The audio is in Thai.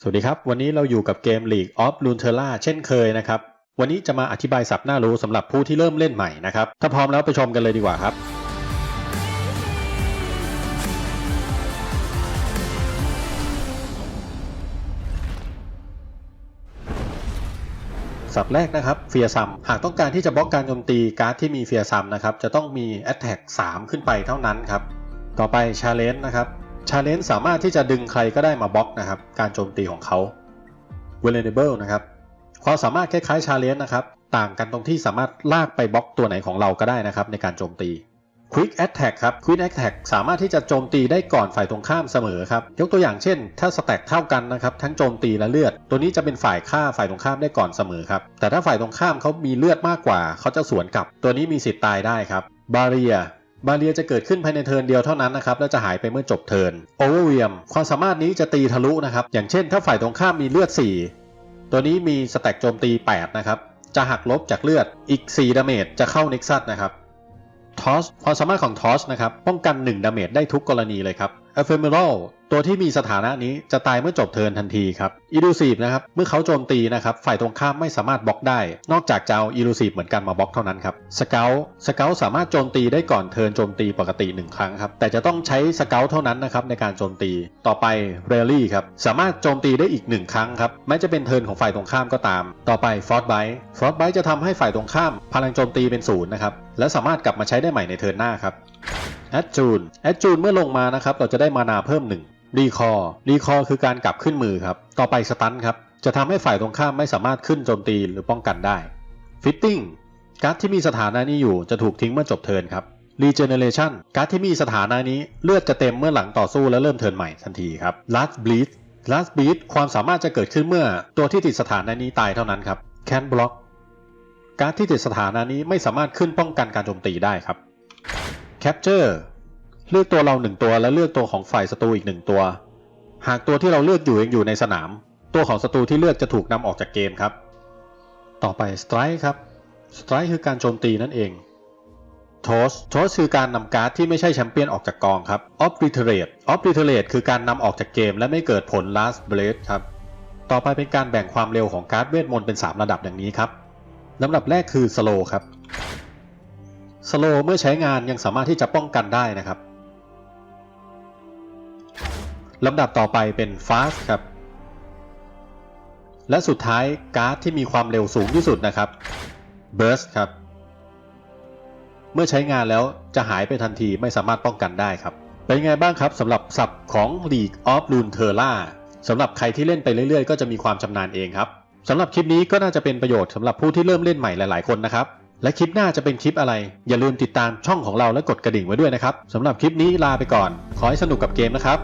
สวัสดีครับ วันนี้เราอยู่กับเกม League of Runeterra เช่นเคยนะครับ วันนี้จะมาอธิบายศัพท์น่ารู้สำหรับผู้ที่เริ่มเล่นใหม่นะครับ ถ้าพร้อมแล้วไปชมกันเลยดีกว่าครับศัพท์แรกนะครับเฟียซัมหากต้องการที่จะบล็อกการโจมตีการ์ดที่มีเฟียซัมนะครับจะต้องมี Attack 3 ขึ้นไปเท่านั้นครับต่อไปชาเลนจ์นะครับ ชาเลนจ์สามารถที่จะดึงใครก็ได้มาบล็อกนะครับ การโจมตีของเขา vulnerable นะครับ ความสามารถคล้ายๆชาเลนจ์นะครับ ต่างกันตรงที่สามารถลากไปบล็อกตัวไหนของเราก็ได้นะครับในการโจมตี Quick Attack ครับ Quick Attack สามารถที่จะโจมตีได้ก่อนฝ่ายตรงข้ามเสมอครับ ยกตัวอย่างเช่น ถ้าสแต็กเท่ากันนะครับ ทั้งโจมตีและเลือด ตัวนี้จะเป็นฝ่ายฆ่าฝ่ายตรงข้ามได้ก่อนเสมอครับ แต่ถ้าฝ่ายตรงข้ามเขามีเลือดมากกว่า เขาจะสวนกลับ ตัวนี้มีสิทธิ์ตายได้ครับ บาเรีย บาเรียจะเกิดขึ้นภายในเทิร์นเดียวเท่านั้นนะครับและจะหายไปเมื่อจบเทิร์นโอเวอร์เวียมความสามารถนี้จะตีทะลุนะครับอย่างเช่น ถ้าฝ่ายตรงข้ามมีเลือด 4 ตัวนี้มีสแต็กโจมตี 8 นะครับ จะหักลบจากเลือดอีก 4 ดาเมจจะเข้าเน็กซัสนะครับทอสความสามารถของทอสนะครับป้องกัน 1 ดาเมจได้ทุกกรณีเลยครับ Ephemeral ตัวที่มีสถานะนี้จะตายเมื่อจบเทิร์นทันทีครับ Elusive นะครับ เมื่อเขาโจมตีนะครับ ฝ่ายตรงข้ามไม่สามารถบล็อกได้ นอกจากจะเอา Elusive เหมือนกันมาบล็อกเท่านั้นครับ Scout Scout สามารถโจมตีได้ก่อนเทิร์นโจมตีปกติ 1 ครั้งครับ แต่จะต้องใช้ Scout เท่านั้นนะครับในการโจมตี ต่อไป Rally ครับ สามารถโจมตีได้อีก 1 ครั้งครับ แม้จะเป็นเทิร์นของฝ่ายตรงข้ามก็ตาม ต่อไป Frostbite Frostbite จะทำให้ฝ่ายตรงข้าม พลังโจมตีเป็นศูนย์นะครับ และสามารถกลับมาใช้ได้ใหม่ในเทิร์นหน้าครับ แอดจูนแอดจูนเมื่อลงมานะครับเราจะได้มานาเพิ่ม1รีคอร์รีคอร์คือการกลับขึ้นมือครับต่อไปสตันครับจะทำให้ฝ่ายตรงข้ามไม่สามารถขึ้นโจมตีหรือป้องกันได้ฟิตติ้งการ์ดที่มีสถานะนี้อยู่จะถูกทิ้งเมื่อจบเทิร์นครับรีเจเนเรชันการ์ดที่มีสถานะนี้เลือดจะเต็มเมื่อหลังต่อสู้และเริ่มเทิร์นใหม่ทันทีครับ last bleed last bleed ความสามารถจะเกิดขึ้นเมื่อตัวที่ติดสถานะนี้ตายเท่านั้นครับ can block การ์ดที่ติดสถานะนี้ไม่สามารถขึ้นป้องกันการโจมตีได้ครับ Capture เลือกตัวเราหนึ่งตัวและเลือกตัวของฝ่ายศัตรูอีกหนึ่งตัว หากตัวที่เราเลือกอยู่ยังอยู่ในสนาม ตัวของศัตรูที่เลือกจะถูกนำออกจากเกมครับ ต่อไป Strike ครับ Strike คือการโจมตีนั่นเอง Toss Toss คือการนำการ์ดที่ไม่ใช่แชมเปี้ยนออกจากกองครับ Obliterate Obliterate คือการนำออกจากเกมและไม่เกิดผล Last Blade ครับ ต่อไปเป็นการแบ่งความเร็วของการ์ดเวทมนต์เป็น 3 ระดับอย่างนี้ครับลำดับแรกคือ Slow ครับ สโลเมื่อใช้งานยังสามารถที่จะป้องกันได้นะครับลำดับต่อไปเป็น Fast ครับ และสุดท้ายการ์ดที่มีความเร็วสูงที่สุดนะครับ Burst ครับ เมื่อใช้งานแล้วจะหายไปทันทีไม่สามารถป้องกันได้ครับ เป็นไงบ้างครับสำหรับศัพท์ของ League of Runeterra สำหรับใครที่เล่นไปเรื่อยๆ ก็จะมีความชำนาญเองครับสำหรับคลิปนี้ก็น่าจะเป็นประโยชน์สำหรับผู้ที่เริ่มเล่นใหม่หลายๆคนนะครับ และคลิปหน้าจะเป็นคลิปอะไร อย่าลืมติดตามช่องของเราและกดกระดิ่งไว้ด้วยนะครับสำหรับคลิปนี้ลาไปก่อน ขอให้สนุกกับเกมนะครับ